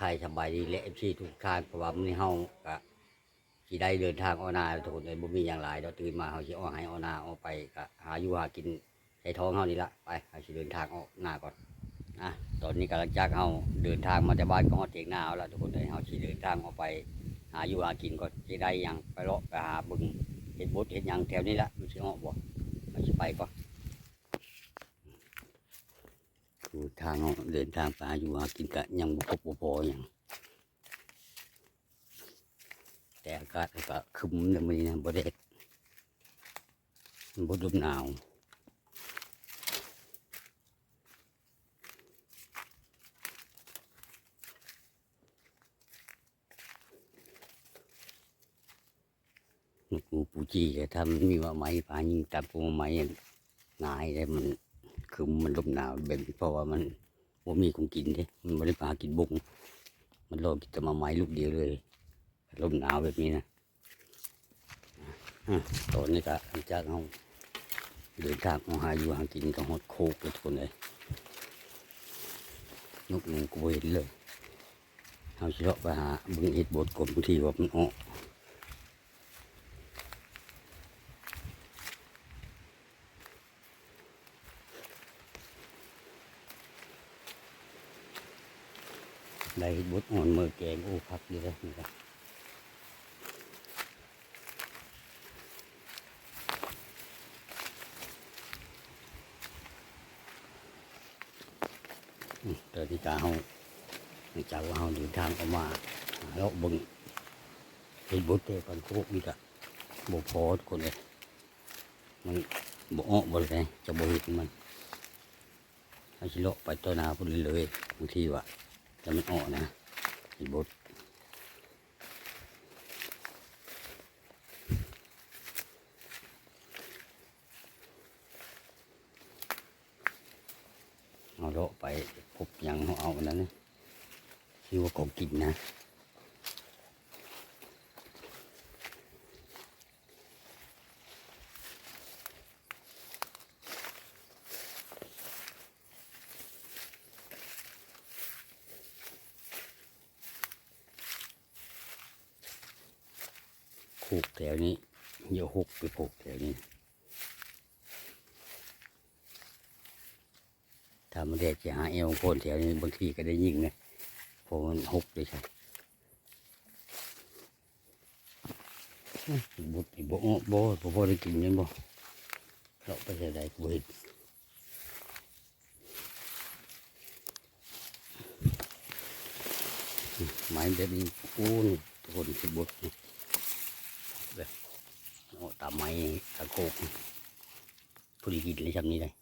ทยสบายดีและเอฟซีทุกท่านเพราะว่ามื้อนี้เฮาก็สิได้เดินทางออนาทุกคนเลยบ่มีหยังหลายเดี๋ยวตื่นมาเฮาสิออกให้ออนาออกไปก็หาอยู่หากินให้ท้องเฮานี่ละไปเฮาสิเดินทางออกนาก่อนอะตอนนี้กำลังจากเฮาเดินทางมาจากบ้านก็ฮอดเถียงนาเอาละทุกคนเลยเฮาสิเดินทางออกไป หาอยู่หากินก่อนสิได้หยังไปเลาะไปหาบึงเฮ็ดบดเฮ็ดหยังแถวนี้ละมันสิออกบ่เฮาสิไปก่อน ดูทางเอาเดินทางไปหาอยู่หากินกะยังบุกบพออย่างแต่อากาศก็ครึมในมือนี้นะบไดเดบดมหนาวนกหูปูจีก็ทำมีว่าไม้พายิงตัดปูไม้นายเลยมัน คือมันลมหนาวแบบเพราะว่ามันว่ามีของกินเด้มันไม่ได้ปลากินบุกมันรอกินแต่มาไม้ลูกเดียวเลยลมหนาวแบบนี้นะอะตอนนี้ก็หลังจากเราเดินทางมาหาอยู่หากินกับฮอดโคกทุกคนเลยนกหนูก็บ่เห็นเลยเอาเฉลาะไปหาบึงเห็ดบดกลมบางทีว่ามันออก ได้เห็ดบดอ่อนมือแกงโอ้พักดีเลยนี่ครับเดินที่กาเฮาจากว่าเฮาเดินทางออกมาหาเลาะเบึงเห็นบุตรเตะก่อนโคกนี่ก็บ่พอทุกคนเลยมันบ่ออบ่เลยจะบ่เห็นมันเอาสิเลไปต่อหน้าพุ่นเลยบางทีว่า จะมันออกนะอีบดเอาเลาะไปพบยังเขาเอาอันนั้นคือว่าของกินนะ คูกแถวนี้เยอะฮุกไปผูกแถวนี้ถ้ามันแดดจะหาเอว โคนแถวนี้บางทีก็ได้ยิงนะเพราะมันฮุกเลยครับบุตรบ่บ่บ่บ่ได้กินยังบ่เราไปใส่ได้ก็บ่เห็นไม้แบบนี้โอ้นี่ทุกคนคือบุตรนี่โอ้ตามไม้ตะโคกพอดีกินเลยจำนี้เลย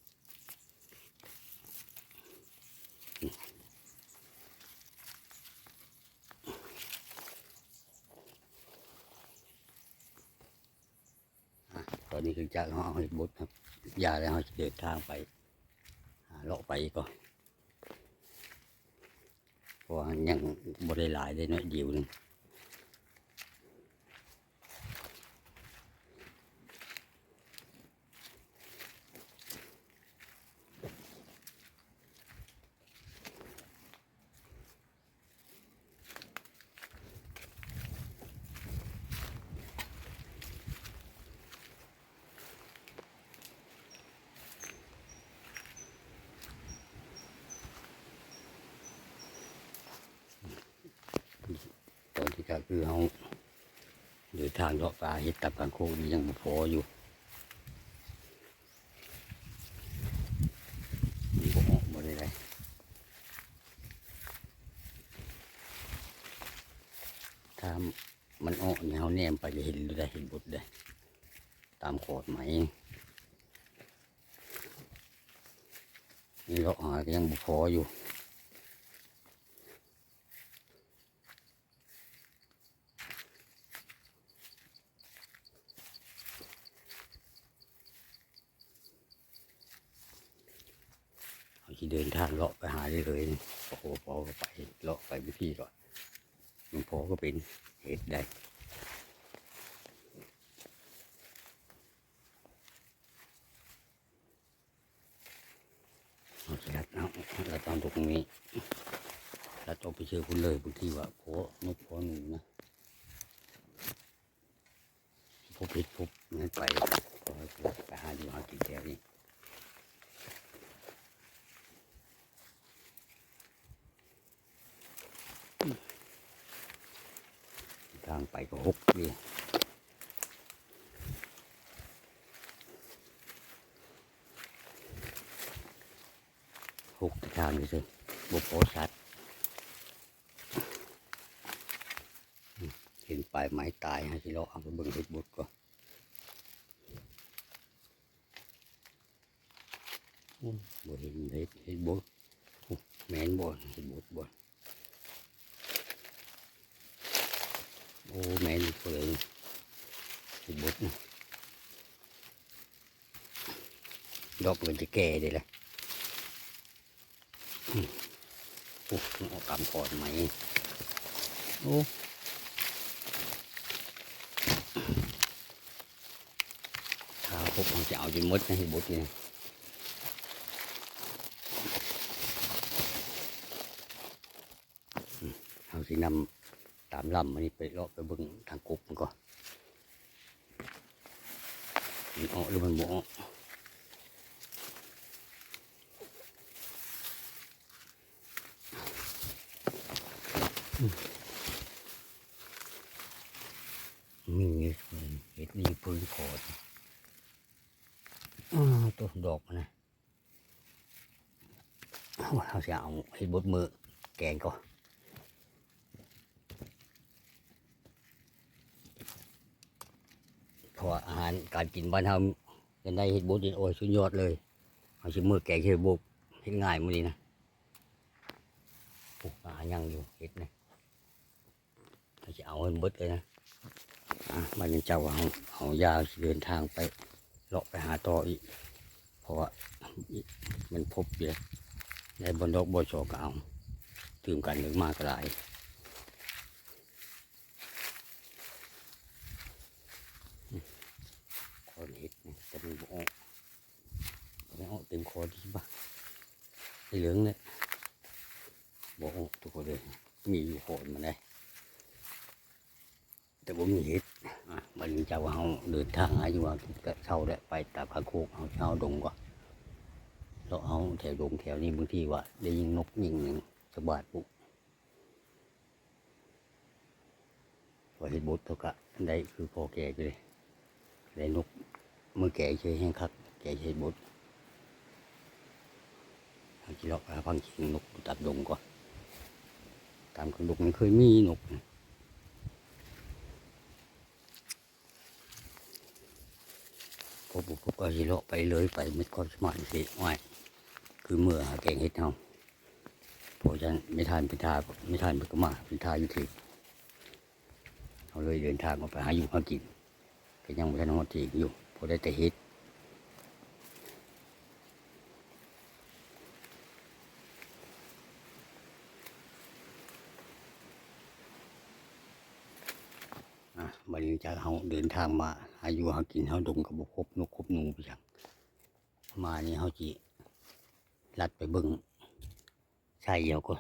อะตอนนี้คือ จากห้องเห็ดบดครับยาแล้วเขาเดินทางไปหาเลาะไปก่อนเพราะยังบริหลายได้น้อยเดียวหนึง ตอนที่ ก็คือเขาเดินทางเลาะป่าเห็ดตับกลางโคกนี่ยังบ่พออยู่มันบ่ออกมาเลยได้ถ้ามันออกเนี่ยเขาแนมไปจะเห็นดูได้เห็นบุดได้ตามโขดไหมนี่เลาะหาก็ยังบ่พออยู่ เดินทางเลาะไปหาได้เลยโอ้โหพอก็ไปเลาะไปไม่พี่ก่อนมันพอก็เป็นเหตุได้เอาสิครับเอาเราตอนตรงนี้แล้วต้องไปเชื่อคุณเลยบางทีว่าโผนกโผหนูนะพบผิดพบนั่นไปไปหาอยู่หากินแถวนี้างไปก็หกดีหกทางนี่สิบุโพชัดเห็นปลายไม้ตายให้ที่เราเอาไปเบิ่งเห็ดบดก่อนอืมบ่เห็นเห็ดเห็ดบดอู้แมนบ่เห็ดบดบ่โอ้แมนอีกเลยเห็ดบดนะด อกมันจะแก่เลยแหละโอ้มันออกำก่อนไหมโอ้ถ้าพบเราจะเอาจนมดนะเห็ดบดนี่นะอืมเอาสินำตามลำมันนี่ไปเลาะไปเบิ่งทางกุกมันก่อนมันออกหรือมันบ่ออกอืมมีเห็ดนี่พื้นโคตร อ่าตัวดอกมันนะ เอาจะเอาเห็ดบดมือแกงก่อนพราะว่าอาหารการกินบ้านเราจะได้เห็ดบดนี่โอ้ยสุดยอดเลยเอาชิมือแกงเห็ดบดเห็ดง่ายมือนี้นะโอ้อาหารยังอยู่เห็ดนะเราจะเอาเห็ดบดเลยนะมันเป็นเจ้าเอาเอายาเดินทางไปเลาะไปหาต่ออีกเพราะว่ามันพบอยู่แล้ ในบนดอกบัวโชกเอาตื่มกันหรือมากก็หลายคอนเห็ดนี่แต่มันบออกไม่ออกเต็มคอดีป่ะไอ้เหลืองเนี่ยบออกทุกคนเลยมีอยู่โคนมาได้แต่ผมมีเห็ดมันจะว่าเราเดินทางอายุว่าก็เช่าแล้ไปตามพาโคกเอาเช่าดงก่อน เราเอาแถวดงแถวนี้บางทีว่าได้ยิงนกยิงหนึ่งสบาดปุ๊บพอเห็ดบดเท่ากับได้คือพอแก่ไปเลยได้นกเมื่อแก่เฉยแห้งคัก แก่เฉยบดเอาที่เราพังชิงนกตัดดงก่อนตามกระดงมันเคยมีนกพอบุกก็สิเลไปเลยไปไม่ความสมานสิไม่ คือเมื่อหาแกงเห็ดเฮาพอจะไม่ทานพิธาไม่ทานไปก็มาพิธาอยู่ที่เขาเลยเดินทางออกไปหาอยู่หากินก็ยังไม่ทันฮอดที่อยู่พอได้แต่เห็ดอะบัดนี้จากเขาเดินทางมาอายุหากินเขาดงกับบุคบนกคบนูไปจังมานี่เขาจี ลัดไปเบิ่งใช่เดียวก็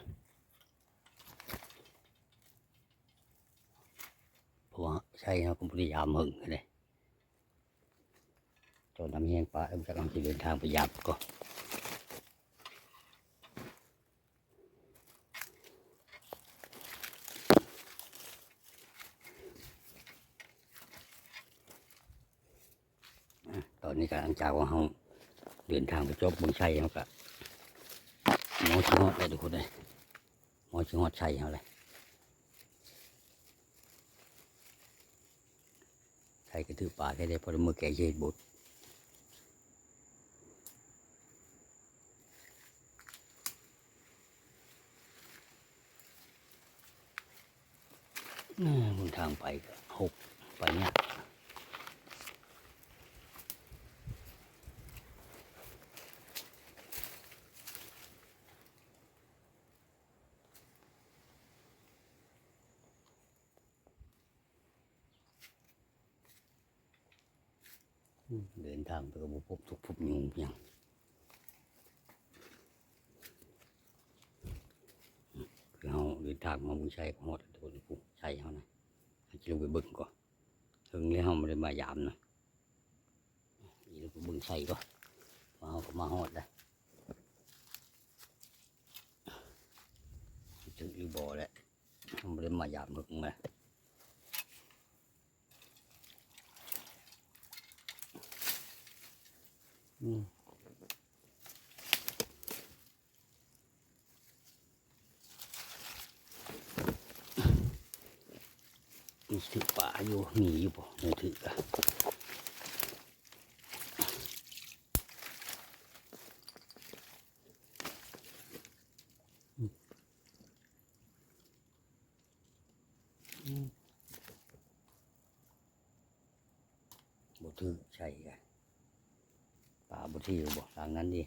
เพราะว่าใช่เขาก็พยายามมึงเลยจนน้ำแห้งปลาเอ็มจะกำลังเดินทางไปยับก็อะตอนนี้กำลังจากว่าเขาเดินทางไปจบบึงชัยเขาก็ หมอชิงฮอดได้ทุกคนเลยหมอชิงฮอดชัยเขาเลยชัยก็ถือป่าแค่ได้พอมือแก่เย็ดบุตรน่าบนทางไปก็หกไปเนี่ย อืม เดินทางไปกับพบทุกพบยุงเพียงคือเขาเดินทางมาบุญชัยของหอดทุกคนผู้ชัยเขานะให้ลงไปเบิ่งก่อนถึงแล้วเขาไม่ได้มายามนะนี่ลงไปเบิ่งชัยก่อนมาเขาก็มาหอดแล้วถึงหรือบ่อแล้วเขาไม่ได้มายามเบิ่งมาอื มมีถือป่าอยู่มีอยู่บ่ไม่ถืออะอืมอืมบ่ถือใช่กัน ป่าบ่ถือบ่ทางนั้นดิ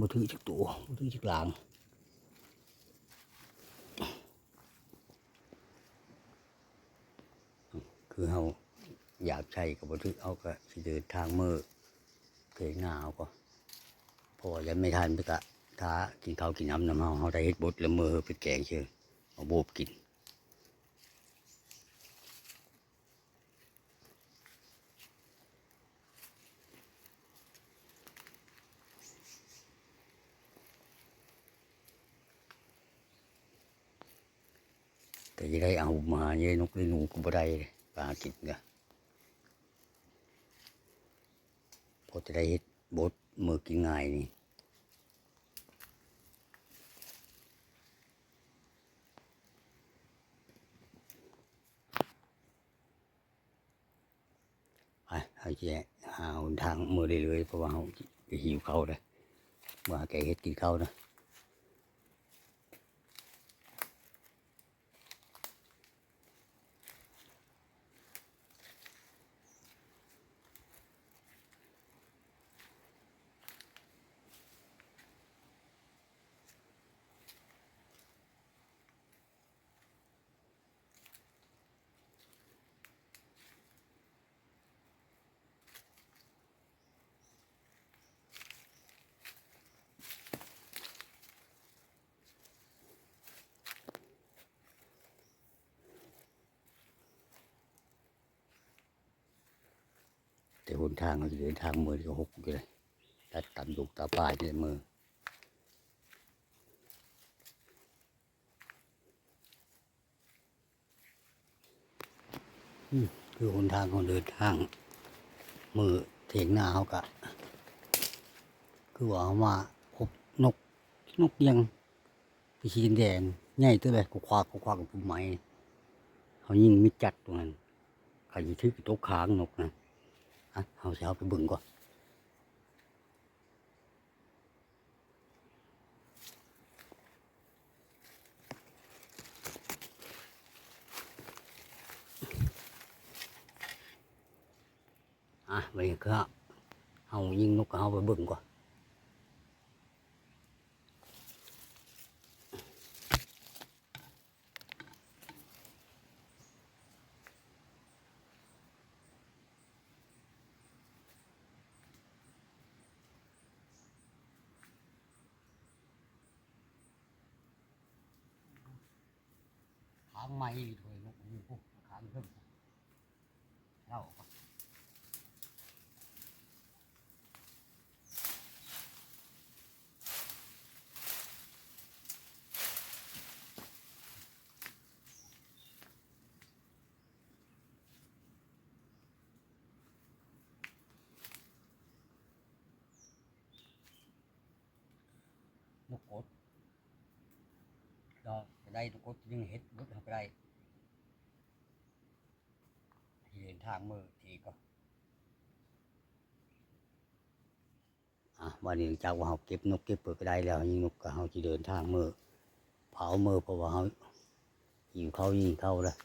บ่ถือจักตัวบ่ถือจักหลางคือเขาอยากใช้กับบันทึกเอาก็สิเดินทางมือเพลงหนาวก็พอยังไม่ทันไปกะท้ากินข้าวกินน้ำน้ำเฮาเขาได้เฮ็ดบดแล้วมือเป็นแกงเชื่อเอาโบบกิน จะได้เอามาเยนกเลยหนูก็บ่ได้ปลากินก็พอจะได้เฮ็ดบดมือกินง่ายนี่ไปเขาจะหาหนทางมือเรื่อยๆเพราะว่าเขาหิวเขาเลยว่าแกเฮ็ดกินเขานะางเดินทางมือก็หกอยู่เลยตัดตำดุกตาปลายในมือคือหนทางของเดินทาง มือเถียงหน้าเขากะ คือว่าเอามาพบนกนกยังปีชีนแดงใหญ่ตัวเลยกูควากกูควากกับปุ่มไม้เขายิ่งมิจัดตรงนั้นเขาจะถือตกค้างนกนะ อะเอาเช้าไปเบึงก่อนอะไปก็เอายิงนกก็เอาไปเบึงก่อนางไม้ถวยนกนี่พวกค้างขึ้นเล่าก่อนนกกดดอก ไปได้นกกดยังเฮ็ดรุดเข้าไปได้ที่เดินทางมือทีก็อะวันนี้จากว่าเขาเก็บนกเก็บเปลือกได้แล้วยิงนกก็เขาจะเดินทางมือเผามือเพราะว่าเขาอยู่เขายิงเข้าแล้ว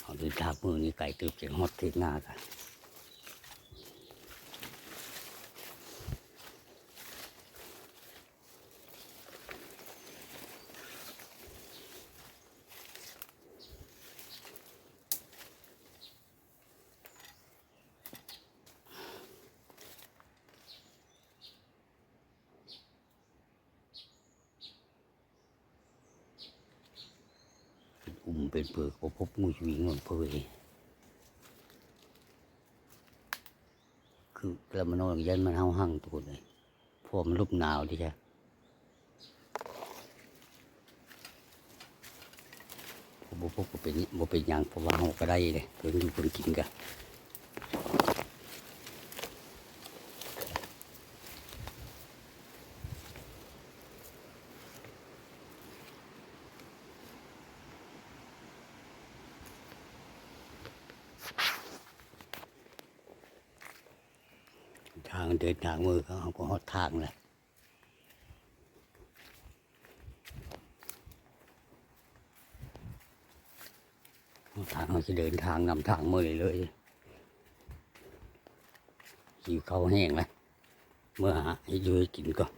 เขาเดินทามือนี่ไก่ตืบเสียงฮอตเทศหน้ากัน อุ้มเป็นเปลือกพบงูชีวิงมันเผยคือกระมันนอนยันมันเฮาหั่งตัวเลยพวกมันรูปหนาวดิจ้ะบ่พบก็เป็นบ่เป็นอย่างเพราะว่าเฮาก็ได้เลยเพิ่นอยู่เพิ่นกินกันางเดินทางมือเขาก็หอดทางเลยหละทางเขาจะเดินทางนำทางมือเลยเลยหิวเขาแห้งเลยเมื่อหาให้อยูให้กินก่อน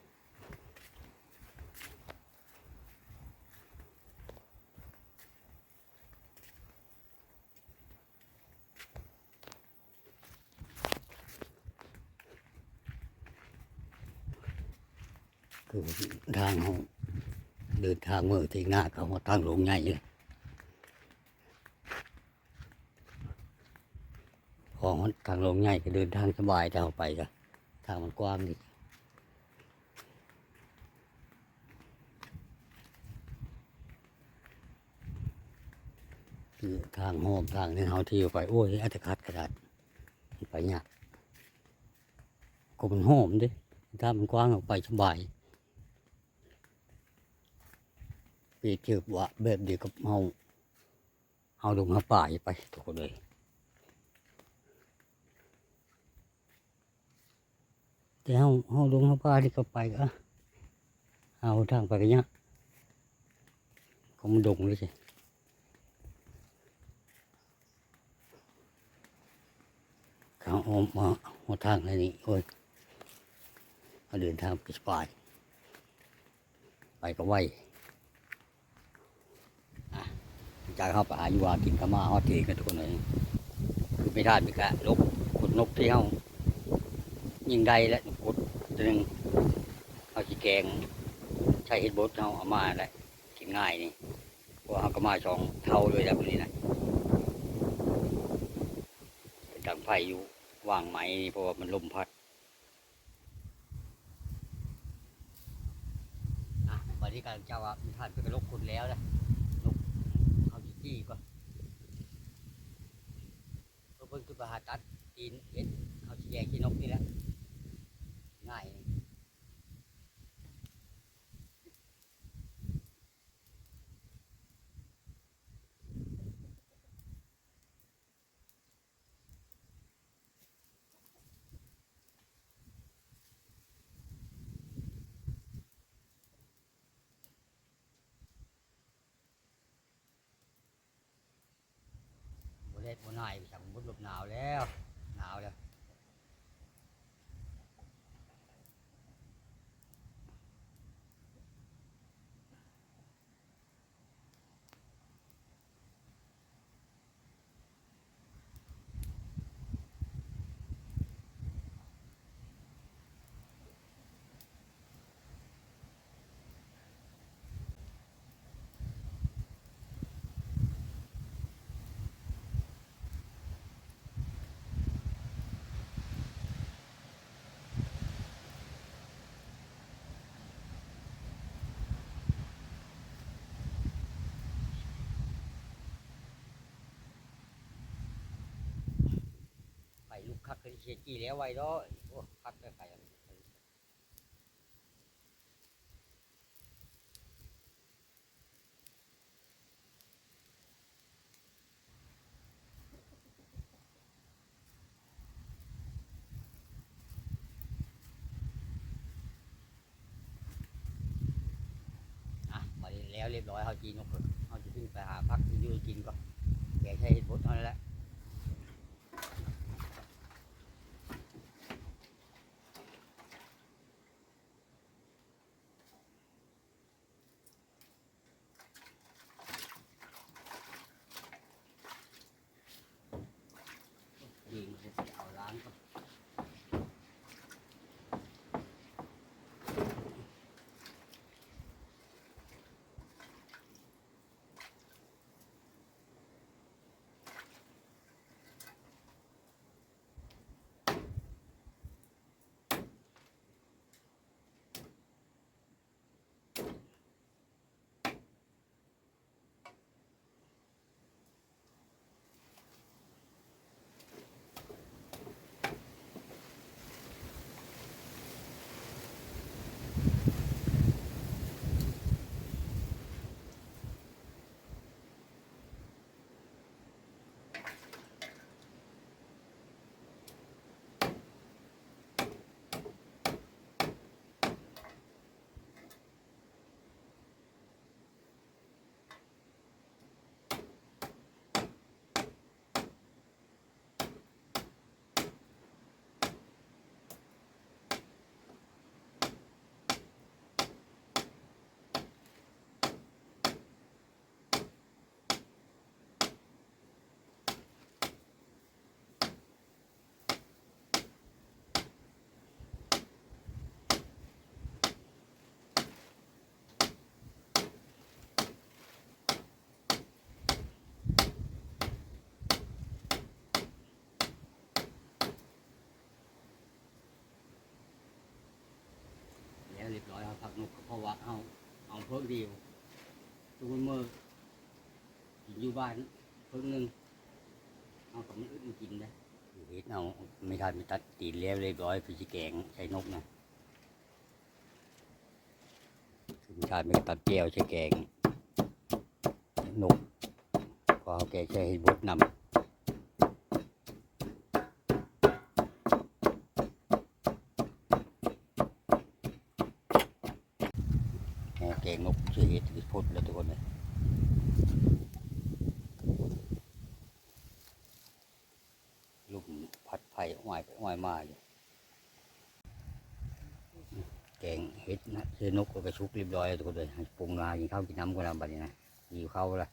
คือทางเขา เดินทางมือที่หน้าเขาหอดทางลงใหญ่เลยของทางลงใหญ่ก็เดินทางสบายจะเอาไปก็ทางมันกว้างดีคือทางโฮมทางนี้เขาที่ไปโอ้ยอาจจะคัดกระดาษไปยากก็มันโฮมดิถ้ามันกว้างออกไปสบายเปรียบเทียบว่าแบบเดียวกับเฮาเฮาลงหาป่าไปทุกคนเลยแต่เฮาเฮาลงหาป่าที่ก็ไปก็เอาทางไปกันยากก็มันดงเลยสิเขาออกมาหัวทางอะไรนี่โอ้ยเขาเดินทางไปสบายไปก็ไหวอะ จากเข้าไปหาอยู่ว่ากินกะมาฮอดเองกันทุกคนเลยคือไม่ได้ไม่กะลกขุดนกที่เขายิงได้และกดตัวหนึงเอาชีแกงใช้เห็ดบดเขาเอามาแหละกินง่ายนี่เพราะเขาก็มาสองเท่าเลยแล้วคนนี้นะเป็นดังไฟอยู่ว่างไหมเพราะว่ามันลมพัดอะวันนี้การเจ้าว่ามีท่านเป็นกระลกคนแล้วนะ ลกเอาจีจี้ก่อนเพิ่งคือประหาตัดตีนเอ็ดเอาชีแยงชีนกนี่แหละง่ายนี่บนเล็ดบนหน่ายสั่งบนลมหนาวแล้วหนาวแล้ว ไปลูก คักกันเชียจีแล้วไว้ด้อยโอ้คักได้ไปอะอะมาแล้วเรียบร้อยเขาจีนกเพิ่นเขาจะขึ้นไปหาพักอยืนกินก่อนแกใช้เห็ดบดเท่านั้นแหละ เอาเอาเพิ่มเดียวตัวมืออยู่บ้านเพิ่มหนึ่งเอากับมันอื่นกินได้เฮ็ดเอาไม่ทันไม่ตัดตีนแล้วเรียบร้อยพี่ชิแกงใช้นกนะไม่ทันไม่ตัดเจียวใช้แกงนกก็เอาแกงใช้ให้บดนำ หม้อแกงนก ชื่อเห็ดที่พุดแล้วทุกคนเลยลูกผัดไผ่อ้อยไปอ้อยมาอยู่แกงเห็ดนะเือนกก็กระชุกเรียบร้อยแล้วทุกคนเลยปรุงนากินข้าวกินน้ำกันแล้วบัดนี้นะหิวข้าแล้ว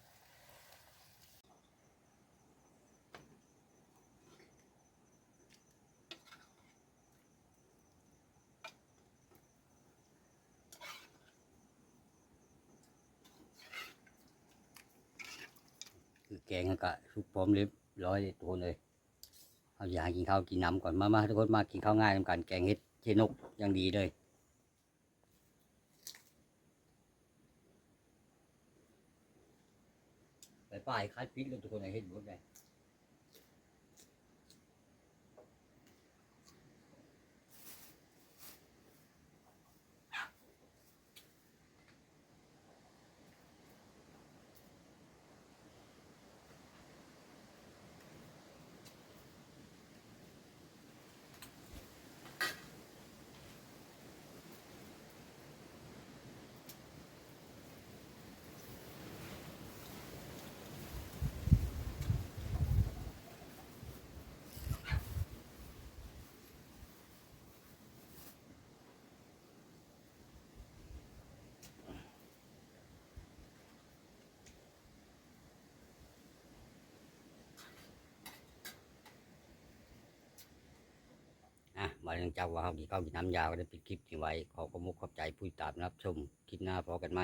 แกงก็ซุปพร้อมเรียบร้อยตัวเลยเอาอยากกินข้าวกินน้ำก่อนมามาทุกคนมากินข้าวง่ายทำกันแกงเห็ดชื่อนกอยังดีเลยไปป้ายคัดพิษเลยทุกคนเห็นหมดเลย อะมาเรื่องจาว่าเขาดีเข้าดีน้ำยาก็ได้ปิดคลิปทิ้ไว้ขอขอบมุกขอบใจผู้ติดตามรับชมคลิปหน้าพอกันไหม